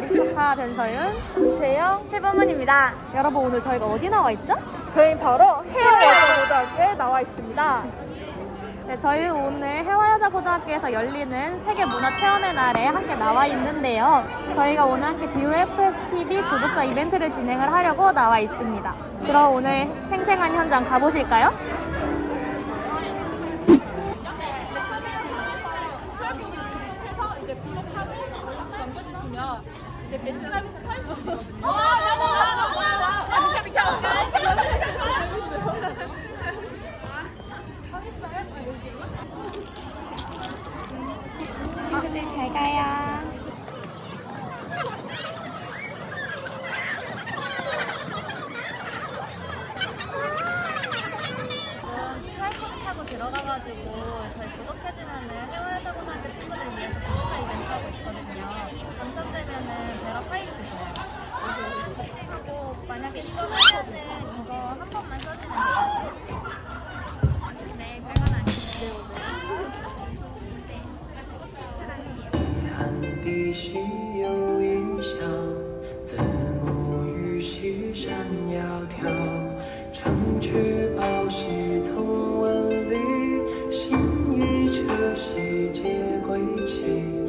아리스타 변서윤. 김채영, 최범은입니다. 여러분 오늘 저희가 어디 나와 있죠? 저희 바로 해외여자고등학교에 나와 있습니다. 네, 저희 오늘 해화여자고등학교에서 열리는 세계문화체험의 날에 함께 나와 있는데요. 저희가 오늘 함께 BOFS TV 구독자 이벤트를 진행을 하려고 나와 있습니다. 그럼 오늘 생생한 현장 가보실까요? 친구들 잘 가요. 타이밍 타고 들 어가가지고 저희 구독해주면은 해외여자고등학교 친구들을 위해서 구독자 이벤트 하고 있거든요. 당첨되면은 배라 파이를 주세요. 하고 만약에 이거 하면은 이거 한 번만 써주면 돼요. 惜皆归期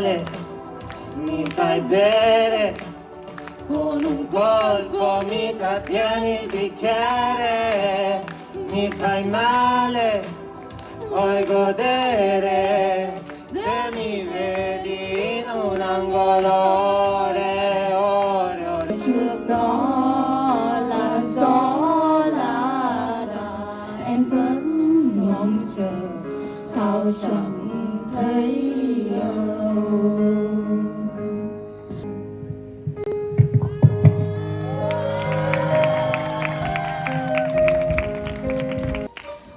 して Mi fai bere. Con un colpo mi trattieni il bicchiere mi fai male. Vuoi godere? Se mi vedi in un angolo ore là đà em vẫn mong sao chẳng thấy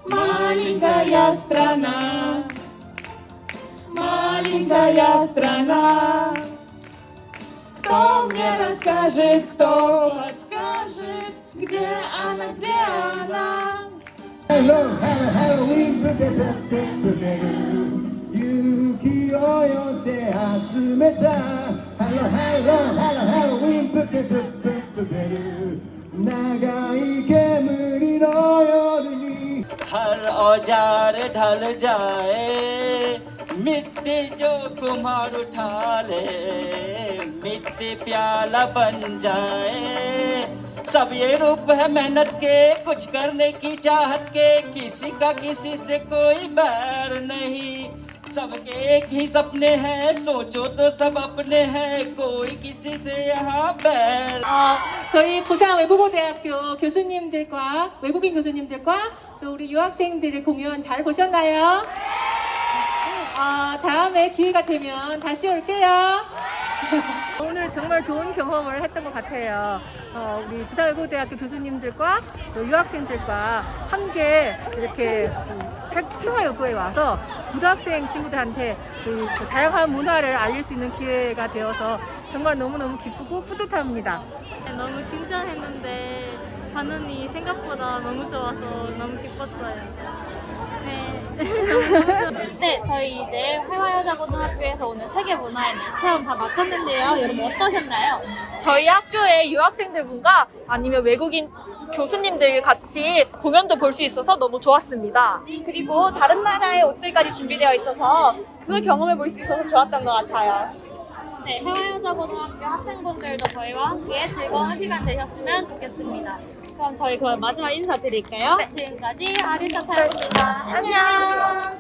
Маленькая страна, маленькая страна, кто мне расскажет, кто подскажет, где она, где она? Hello, hello, Halloween, 아침에 हर ढल जाए, मिट्टी जो कुमार उठा ले मिट्टी प्याला बन जाए। सब ये रूप है मेहनत के, कुछ करने की चाहत के, किसी का किसी से कोई बैर नहीं। सबके एक ही सपने हैं सोचो तो सब अपने हैं कोई किसी से यहाँ बैर 어, 저희 부산 외국어대학교 교수님들과 외국인 교수님들과 또 우리 유학생들의 공연 잘 보셨나요? 어, 다음에 기회가 되면 다시 올게요. 오늘 정말 좋은 경험을 했던 것 같아요. 어, 우리 부산외국대학교 교수님들과 또 유학생들과 함께 이렇게 해화여고에 와서 고등학생 친구들한테 그, 그 다양한 문화를 알릴 수 있는 기회가 되어서 정말 너무너무 기쁘고 뿌듯합니다. 너무 긴장했는데 반응이 생각보다 너무 좋아서 너무 기뻤어요. 네, 저희 이제 해화여자고등학교에서 오늘 세계문화의 날 체험 다 마쳤는데요. 여러분 어떠셨나요? 저희 학교의 유학생들분과 아니면 외국인 교수님들 같이 공연도 볼 수 있어서 너무 좋았습니다. 그리고 다른 나라의 옷들까지 준비되어 있어서 그걸 경험해 볼 수 있어서 좋았던 것 같아요. 네, 해화여자고등학교 학생분들도 저희와 함께 즐거운 시간 되셨으면 좋겠습니다. 그럼 저희 그럼 마지막 인사드릴까요? 네. 지금까지 아리사타입니다. 안녕.